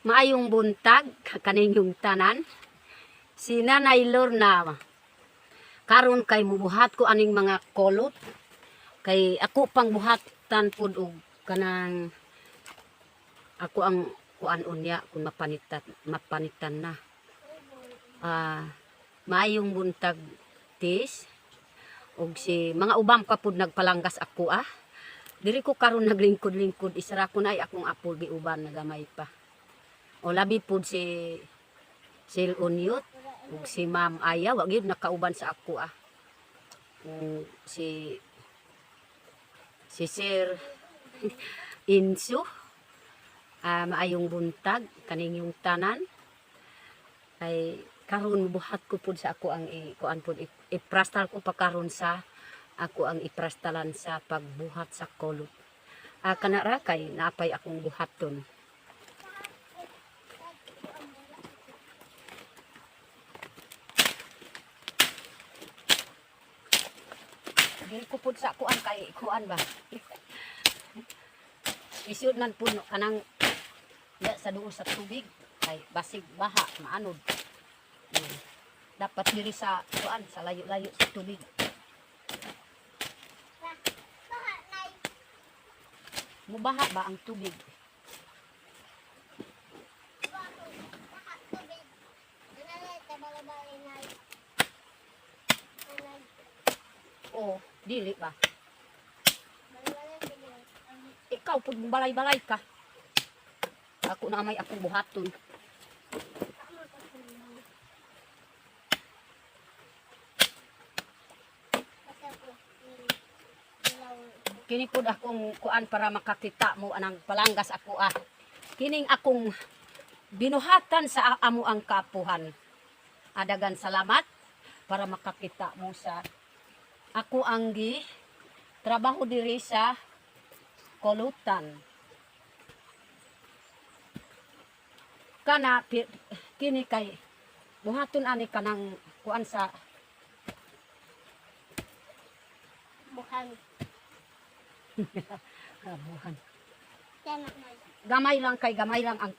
Maayong buntag kaninyong tanan. Si Nanay Lorna karon kay mubuhat ko aning mga kolot kay ako pang buhatan pud og kanang ako ang kuan unya kung mapanitan mapanitan na. Ah, maayong buntag tis og si mga ubang pa pud nagpalanggas ako ah. Diri ko karon naglingkod-lingkod isara ko na ay akong apo giuban nagamay pa. O labi pud si Sil Unyot ug si Ma'am Aya wa gyud nakauban sa ako ah. Ug si si Sir Insu ah maayong buntag kaning yung tanan ay karon buhat ko pud sa ako ang kuan pud iprastal ko pa karon sa ako ang iprastalan sa pagbuhat sa kolot. Ah kanara kay napay akong buhaton. Pud sa kuan kay kuan ba. Isud man puno kanang ya, sa duol sa tubig kay basig baha maanod. Hmm. Dapat diri sa kuan sa layo-layo sa tubig. Mubaha ba ang tubig? Oo, dili ba? Ikaw pud balay-balay ka. Ako na may akong buhaton. Kini pud akong kuan para makakita mo anang palanggas ako ah. Kining akong binuhatan sa amo ang kapuhan. Adagan salamat para makakita mo sa ako ang gi trabaho diri sa kolutan. Kana kini kay buhaton ani kanang kuan sa ang may Gamay lang kay gamay lang ang.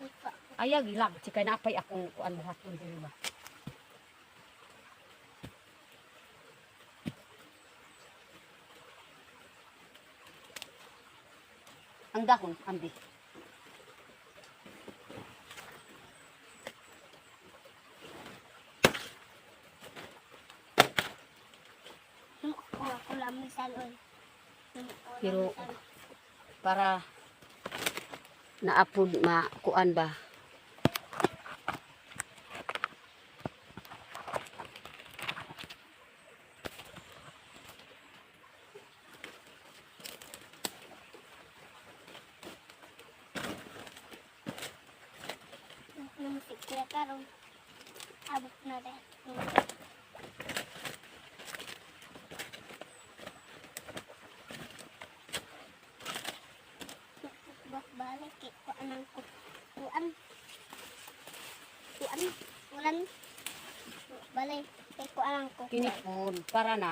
Ika. Ayag ilag si kay napay akong kuan buhaton diri ba. Ang dahon, ambi. Pero para naapod ma kuan ba Nung sikla karon. Abot na rin. Bak balik kay kuan ang ku- kuan. Kuan. Kuan. Balik kay kuan ang ku. kini pod para na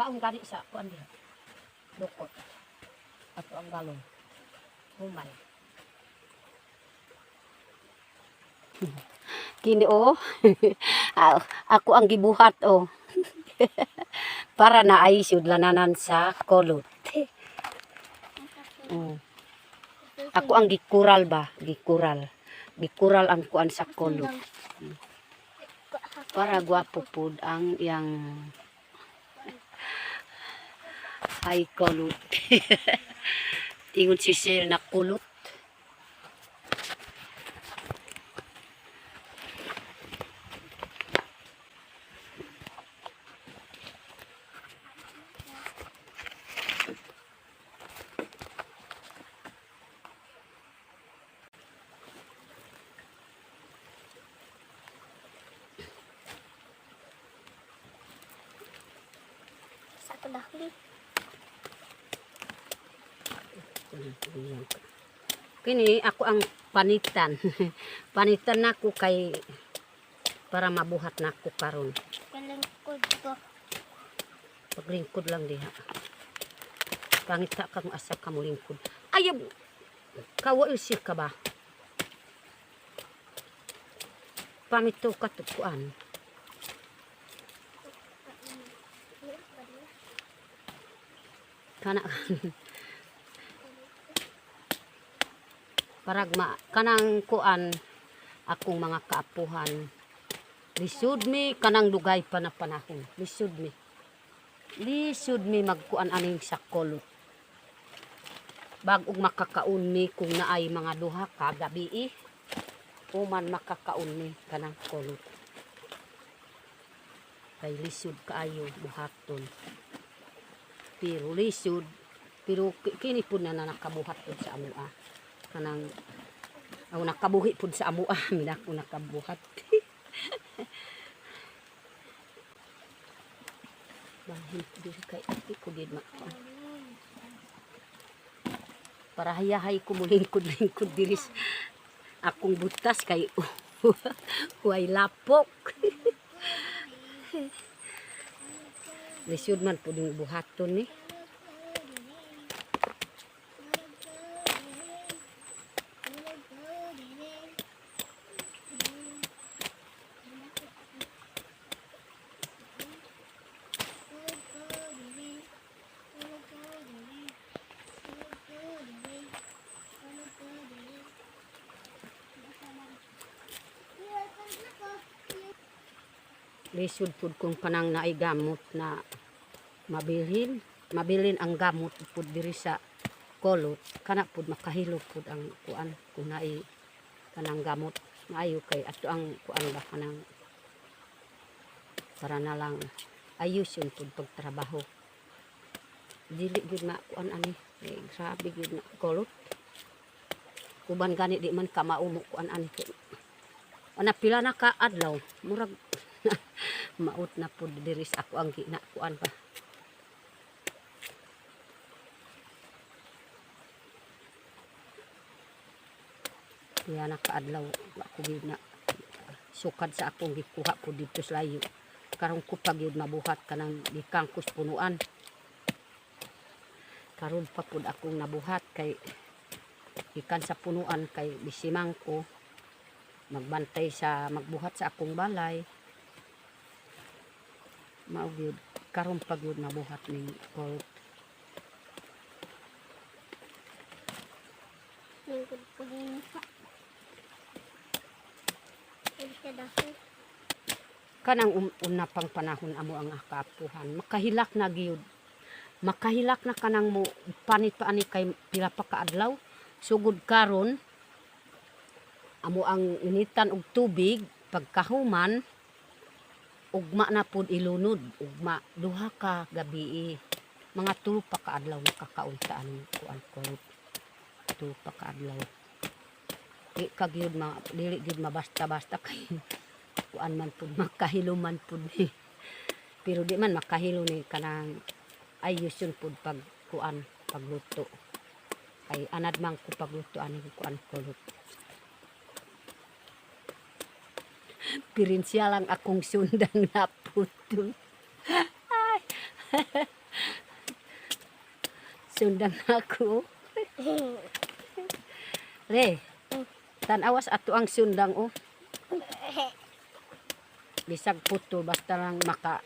kaong gani sa kuan diha. Dukot. Ato ang galon. Humay. Kini oh. Ah, ako ang gibuhat oh. Para na ay sudlananan sa kolot. Mm. Ako ang gikural ba? Gikural. Gikural ang kuan sa kolot. Para gwapo pud ang yang ay kulot. Ingon si sir na kulot. Satu dahulu. Kini ako ang panitan. panitan nako kay para mabuhat nako karon. Kalangkod ko. Paglingkod lang diha. Pangita kang asa ka mo lingkod. Ayaw, kawail siya ka ba? Pamito ka tukuan. Kana Parag ma kanang kuan akong mga kaapuhan. Lisod mi kanang dugay pa na panahon. Lisod mi. Lisod mi magkuan aning sa kolot. Bagong makakaon mi kung naay mga duha ka gabi eh. Uman makakaon mi kanang kolot. Kay lisod kaayo buhaton. Pero lisod pero ki- kini pud na na nakabuhat sa amo ah. Kanang ako nakabuhi pud sa amo ah, mina ko nakabuhat. Bahin di kay ati ko gid makuan. Para hayahay ko mulingkod-lingkod diri sa akong butas kay huway lapok. Lisod man po din buhaton ni. Lisod pud kung kanang naay gamot na mabilin. Mabilin ang gamot pud diri sa kolot. Kana pud makahilo pud ang kuan kung naay kanang gamot maayo kay ato ang kuan ba kanang para na lang ayos yun pud pagtrabaho. Dili gud na kuan ani. Eh, grabe gud na kolot. Uban gani di man ka maumo kuan ani ana pila na ka adlaw murag maut na pud diri sa ako ang gina kuan pa Kaya nakaadlaw ako gid na sukad sa akong gikuha po dito sa layo. Karon ko pag yun mabuhat kanang gikangkos punuan. Karon pa pud akong nabuhat kay ikan sa punuan kay bisimang ko magbantay sa magbuhat sa akong balay. Mao gyud karon pag yun mabuhat ning court. Lingkod ko din sa. Kanang um, una pang panahon amo ang akapuhan makahilak na gyud makahilak na kanang mo panit pa ani kay pila pa ka adlaw sugod karon amo ang initan og tubig pagkahuman ugma na pud ilunod. Ugma duha ka gabi mga tulo pa ka adlaw nakakaunta ang kuan ko. Tulo pa ka adlaw. Di ka gyud ma dili gyud mabasta-basta kay kuan man pud makahilo man pud ni pero di man makahilo ni kanang ayos pud pag kuan pagluto. Ay anad man ko pagluto ani kuan ko Pirinsya lang akong sundang na puto. Ay. sundang ako. Re, tanawas ato ang sundang oh. bisag puto basta lang maka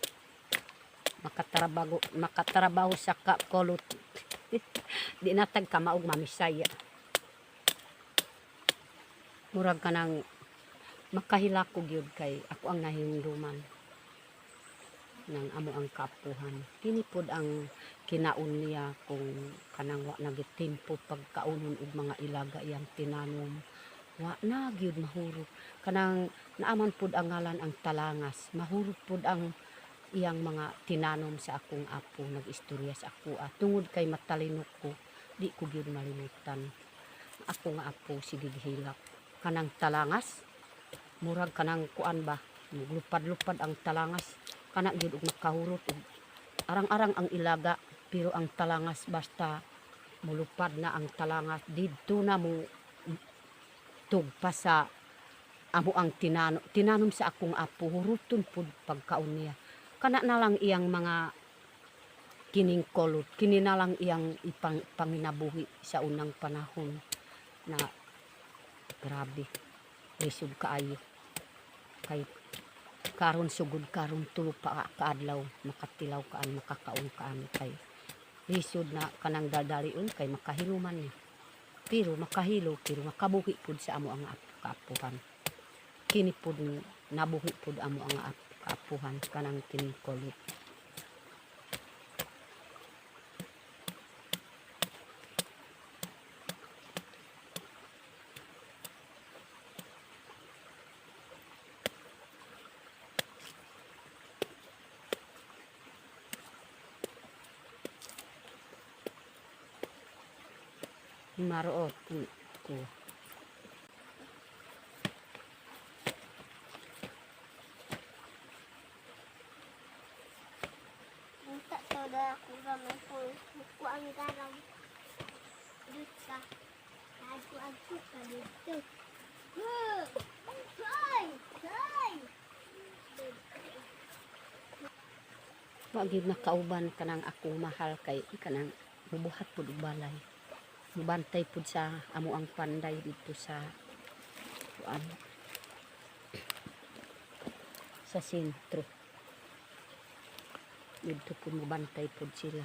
makatrabaho makatrabaho sa ka kolot di natag ka maog mamisaya murag ka nang makahila ko gyud kay ako ang nahinduman ng amo ang kapuhan. Kini pod ang kinaun niya kung kanang wa nagitimpo pagkaunon og mga ilaga iyang tinanom. Wa na gyud mahurot kanang naaman pod ang ngalan ang talangas. Mahurot pod ang iyang mga tinanom sa akong apo nagistorya sa ako. At tungod kay matalinok ko di ko gyud malimutan. Ako nga apo sige gihilak kanang talangas murag kanang kuan ba? Lupad-lupad ang talangas. Kana gyud og makahurot og arang-arang ang ilaga pero ang talangas basta mulupad na ang talangas. Didto na mo tugpa sa amo ang tinano. Tinanom sa akong apo huruton pud pagkaon niya. Kana na lang iyang mga kining kolot kini na lang iyang ipang panginabuhi sa unang panahon na grabe lisod kaayo kay karon sugod karon tulo pa kaadlaw makatilaw kaan makakaon kaan. Kay lisod na kanang dadalion kay makahiluman niya. Pero makahilo pero makabuhi pud sa amo ang ap- kaapuhan kini pud nabuhi pud amo ang ap- kaapuhan kanang kining kolot maroot ko Minta saudara aku ramai pun buku ang garam. Duta. Aku aku kali tu. Hoy! Hoy! Wa gyud nakauban kanang akong mahal kay kanang mubuhat pud og balay. Mubantay pud sa amo ang panday dito sa kuan sa sentro. Dito pud mubantay pud sila.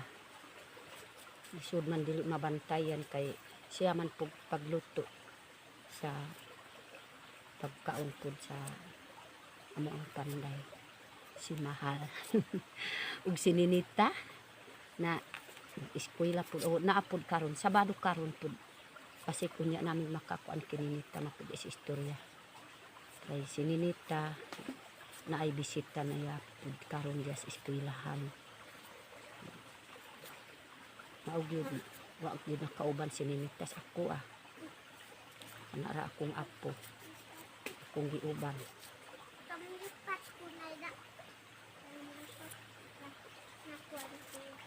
Isod man dili mabantayan kay siya man pug pagluto sa pagkaon pud sa amo ang panday si Mahal. ug si Ninita na eskwela pud o naapod karon sabado karon pud kasi kunya namin makakuan kininita mapud is istorya. Kay si Ninita na ay bisita na ya pud karon sa eskwelahan. Mao gyud wa gyud nakauban si Ninita sa ako ah. Anara akong apo akong giuban. Kami lipat ko na ina. Kami lipat na nakuha ko.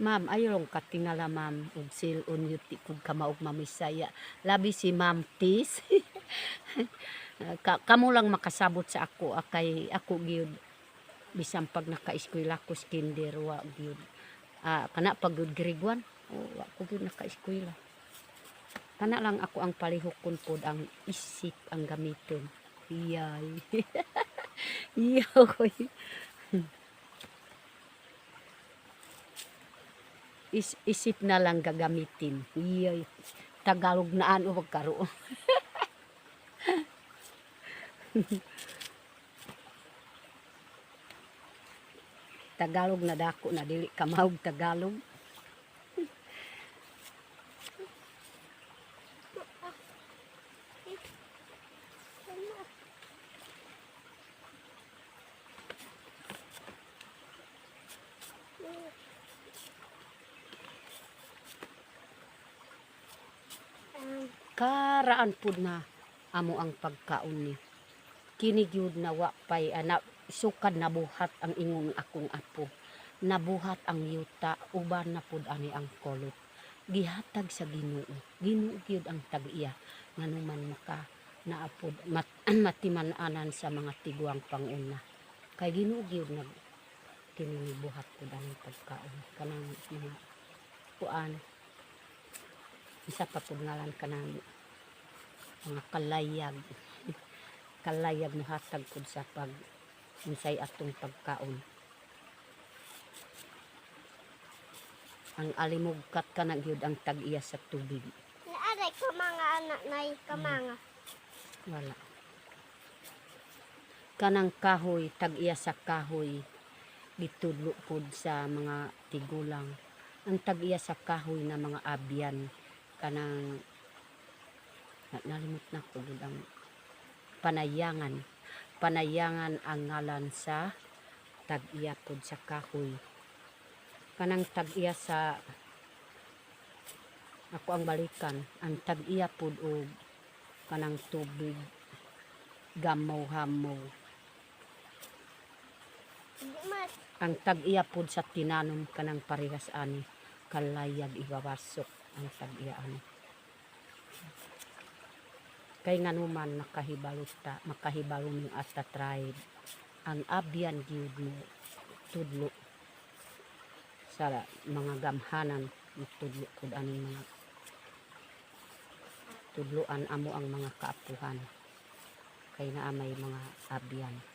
Ma'am, ayong katingala ma'am ug silon yuti kog kamaog mamisaya. Labi si Ma'am Tis. Ka, kamo lang makasabot sa ako akay ako gyud bisan pag naka-eskwela ko sa kinder wa gyud. Ah, kana pag gyud 1, oh, wa ko gyud naka-eskwela. Kana lang ako ang palihokon pod ang isip ang gamiton. Iyay. Iyaw. is, isip na lang gagamitin. Iyoy. Tagalog na ano magkaroon. Tagalog na dako na dili kamahog Tagalog. Karaan pud na amo ang pagkaon ni. Kini gyud na wa pay ana sukad nabuhat ang ingon akong apo. Nabuhat ang yuta uban na pud ani ang kolot. Gihatag sa Ginoo. Ginoo gyud ang tag-iya nganuman maka naapod mat, matiman-anan sa mga tiguang panguna. Kay Ginoo gyud nag kini buhat pud ang pagkaon kanang mga kuan isa pa pud ngalan kanang mga kalayag. Kalayag mo hatag pud sa pag unsay atong pagkaon. Ang alimugkat ka na gyud ang tag-iya sa tubig. Naaray ka mga anak na kamanga. wala. Kanang kahoy tag-iya sa kahoy gitudlo pud sa mga tigulang. Ang tag-iya sa kahoy na mga abyan kanang na, nalimot na ko ang panayangan. Panayangan ang ngalan sa tag-iya pod sa kahoy. Kanang tag-iya sa ako ang balikan ang tag-iya pod og kanang tubig gamaw-hamaw ang tag-iya pod sa tinanom kanang parehas ani kalayag ibabasok ang tag-iya ani kay nganuman makahibaluta makahibalo ning asta tribe. Ang abyan gyud mo tudlo. Sa mga gamhanan tudlo pud aning mga tudloan amo ang mga kaapuhan. Kay naa may mga abyan